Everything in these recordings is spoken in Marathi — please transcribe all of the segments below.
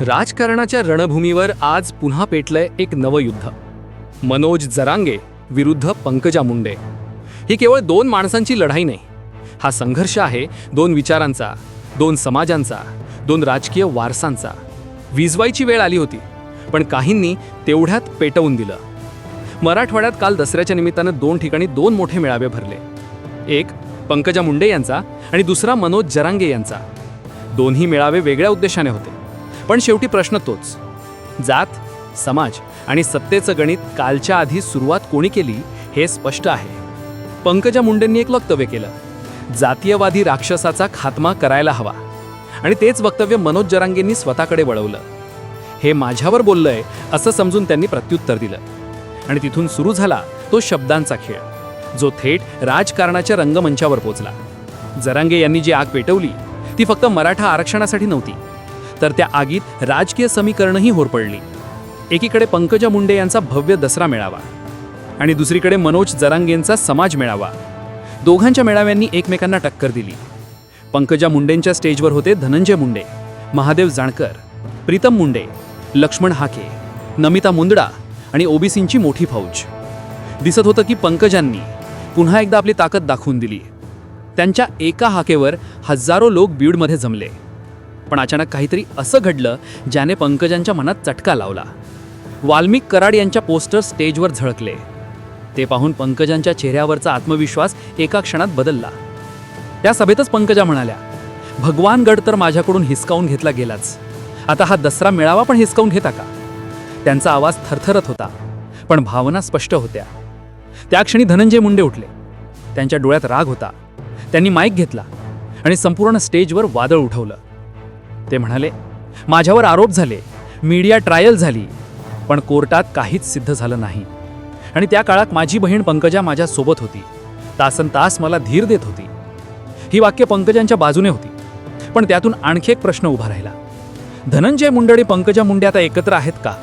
राजकारणाच्या रणभूमीवर आज पुन्हा पेटलंय एक नवं युद्ध. मनोज जरांगे विरुद्ध पंकजा मुंडे. ही केवळ दोन माणसांची लढाई नाही. हा संघर्ष आहे दोन विचारांचा दोन समाजांचा दोन राजकीय वारसांचा. विजवायची वेळ आली होती पण काहींनी तेवढ्यात पेटवून दिलं. मराठवाड्यात काल दसऱ्याच्या निमित्तानं दोन ठिकाणी दोन मोठे मेळावे भरले. एक पंकजा मुंडे यांचा आणि दुसरा मनोज जरांगे यांचा. दोन्ही मेळावे वेगळ्या उद्देशाने होते. पण शेवटी प्रश्न तोच. जात समाज आणि सत्तेचं गणित कालच्या आधी सुरुवात कोणी केली हे स्पष्ट आहे. पंकजा मुंडेंनी एक वक्तव्य केलं. जातीयवादी राक्षसाचा खात्मा करायला हवा. आणि तेच वक्तव्य मनोज जरांगेंनी स्वतःकडे वळवलं. हे माझ्यावर बोललंय असं समजून त्यांनी प्रत्युत्तर दिलं. आणि तिथून सुरू झाला तो शब्दांचा खेळ जो थेट राजकारणाच्या रंगमंचावर पोचला. जरांगे यांनी जी आग पेटवली ती फक्त मराठा आरक्षणासाठी नव्हती. तर त्या आगीत राजकीय समीकरणंही होरपडली एकीकडे पंकजा मुंडे यांचा भव्य दसरा मेळावा आणि दुसरीकडे मनोज जरांगेंचा समाज मेळावा. दोघांच्या मेळाव्यांनी एकमेकांना टक्कर दिली. पंकजा मुंडेंच्या स्टेजवर होते धनंजय मुंडे महादेव जाणकर प्रीतम मुंडे लक्ष्मण हाके नमिता मुंदडा आणि ओबीसींची मोठी फौज. दिसत होतं की पंकजांनी पुन्हा एकदा आपली ताकद दाखवून दिली. त्यांच्या एका हाकेवर हजारो लोक बीडमध्ये जमले. पण अचानक काहीतरी असं घडलं ज्याने पंकजांच्या मनात चटका लावला. वाल्मिक कराड यांच्या पोस्टर स्टेजवर झळकले. ते पाहून पंकजांच्या चेहऱ्यावरचा आत्मविश्वास एका क्षणात बदलला. त्या सभेतच पंकजा म्हणाल्या भगवानगड तर माझ्याकडून हिसकावून घेतला गेलाच. आता हा दसरा मेळावा पण हिसकावून घेता का? त्यांचा आवाज थरथरत होता पण भावना स्पष्ट होत्या. त्या क्षणी धनंजय मुंडे उठले. त्यांच्या डोळ्यात राग होता. त्यांनी माईक घेतला आणि संपूर्ण स्टेजवर वादळ उठवलं. ते म्हणाले माझ्यावर आरोप झाले. मीडिया ट्रायल झाली. पण कोर्टात काहीच सिद्ध झालं नाही. आणि त्या काळात माझी बहीण पंकजा माझ्यासोबत होती. तासन तास मला धीर देत होती. ही वाक्य पंकजांच्या बाजूने होती. पण त्यातून आणखी एक प्रश्न उभा राहिला. धनंजय मुंडे आणि पंकजा मुंडे आता एकत्र आहेत का?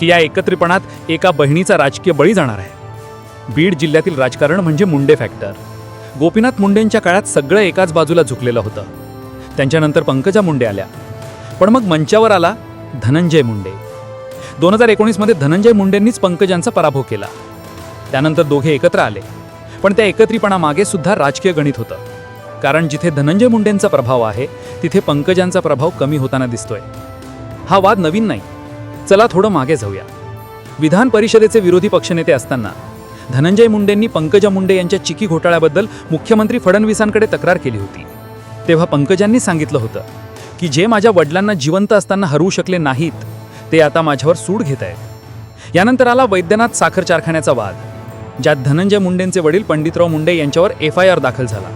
की या एकत्रिपणात एका बहिणीचा राजकीय बळी जाणार आहे? बीड जिल्ह्यातील राजकारण म्हणजे मुंडे फॅक्टर. गोपीनाथ मुंडेंच्या काळात सगळं एकाच बाजूला झुकलेलं होतं. त्यांच्यानंतर पंकजा मुंडे आल्या. पण मग मंचावर आला धनंजय मुंडे. दोन हजार एकोणीसमध्ये धनंजय मुंडेंनीच पंकजांचा पराभव केला. त्यानंतर दोघे एकत्र आले. पण त्या एकत्रीपणामागे सुद्धा राजकीय गणित होतं. कारण जिथे धनंजय मुंडेंचा प्रभाव आहे तिथे पंकजांचा प्रभाव कमी होताना दिसतोय. हा वाद नवीन नाही. चला थोडं मागे जाऊया. विधान परिषदेचे विरोधी पक्षनेते असताना धनंजय मुंडेंनी पंकजा मुंडे यांच्या चिकी घोटाळ्याबद्दल मुख्यमंत्री फडणवीसांकडे तक्रार केली होती. तेव्हा पंकजांनी सांगितलं होतं की जे माझ्या वडिलांना जिवंत असताना हरवू शकले नाहीत ते आता माझ्यावर सूड घेत आहेत. यानंतर आला वैद्यनाथ साखर कारखान्याचा वाद ज्यात धनंजय मुंडेंचे वडील पंडितराव मुंडे यांच्यावर एफ आय आर दाखल झाला.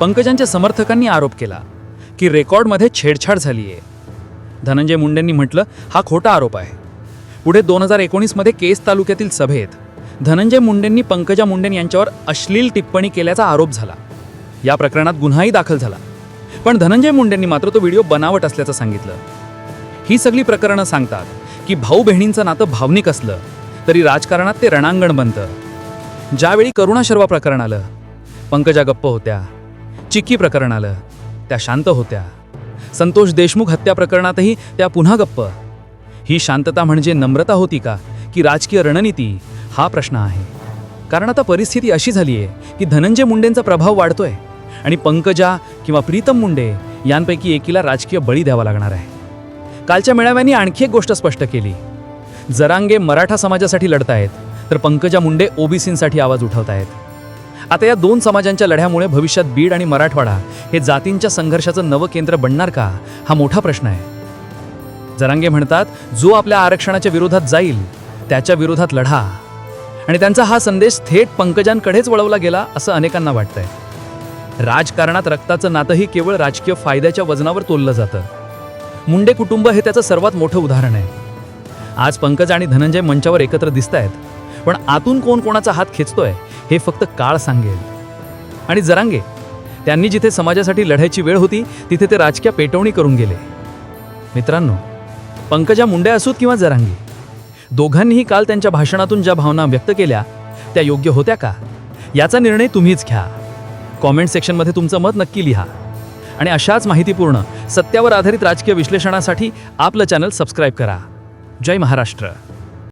पंकजांच्या समर्थकांनी आरोप केला की रेकॉर्डमध्ये छेडछाड झाली आहे धनंजय मुंडेंनी म्हटलं हा खोटा आरोप आहे. पुढे दोन हजार एकोणीसमध्ये केस तालुक्यातील सभेत धनंजय मुंडेंनी पंकजा मुंडेन यांच्यावर अश्लील टिप्पणी केल्याचा आरोप झाला. या प्रकरणात गुन्हाही दाखल झाला. पण धनंजय मुंडेंनी मात्र तो व्हिडिओ बनावट असल्याचं सांगितलं. ही सगळी प्रकरणं सांगतात की भाऊ बहिणींचं नातं भावनिक असलं तरी राजकारणात ते रणांगण बनतं. ज्यावेळी करुणा शर्वा प्रकरण आलं पंकजा गप्प होत्या चिक्की प्रकरण आलं त्या शांत होत्या. संतोष देशमुख हत्या प्रकरणातही त्या पुन्हा गप्प. ही शांतता म्हणजे नम्रता होती का की राजकीय रणनीती हा प्रश्न आहे. कारण आता परिस्थिती अशी झाली आहे की धनंजय मुंडेंचा प्रभाव वाढतोय. आणि पंकजा किंवा प्रीतम मुंडे यांपैकी एकीला राजकीय बळी द्यावा लागणार आहे. कालच्या मेळाव्याने आणखी एक गोष्ट स्पष्ट केली. जरांगे मराठा समाजासाठी लढतायत तर पंकजा मुंडे ओबीसींसाठी आवाज उठवतायत. आता या दोन समाजांच्या लढ्यामुळे भविष्यात बीड आणि मराठवाडा हे जातींच्या संघर्षाचं नवं केंद्र बनणार का हा मोठा प्रश्न आहे. जरांगे म्हणतात जो आपल्या आरक्षणाच्या विरोधात जाईल त्याच्या विरोधात लढा. आणि त्यांचा हा संदेश थेट पंकजांकडेच वळवला गेला असं अनेकांना वाटतंय. राजकारणात रक्ताचं नातंही केवळ राजकीय फायद्याच्या वजनावर तोललं जातं. मुंडे कुटुंब हे त्याचं सर्वात मोठं उदाहरण आहे. आज पंकज आणि धनंजय मंचावर एकत्र दिसत आहेत पण आतून कोण कोणाचा हात खेचतोय हे फक्त काळ सांगेल. आणि जरांगे त्यांनी जिथे समाजासाठी लढायची वेळ होती तिथे ते राजकीय पेटवणी करून गेले. मित्रांनो पंकजा मुंडे असोत किंवा जरांगे दोघांनीही काल त्यांच्या भाषणातून ज्या भावना व्यक्त केल्या त्या योग्य होत्या का? याचा निर्णय तुम्हीच घ्या. कॉमेंट सेक्शनमध्ये तुमचं मत नक्की लिहा. आणि अशाच माहितीपूर्ण सत्यावर आधारित राजकीय विश्लेषणासाठी आपलं चॅनल सबस्क्राईब करा. जय महाराष्ट्र.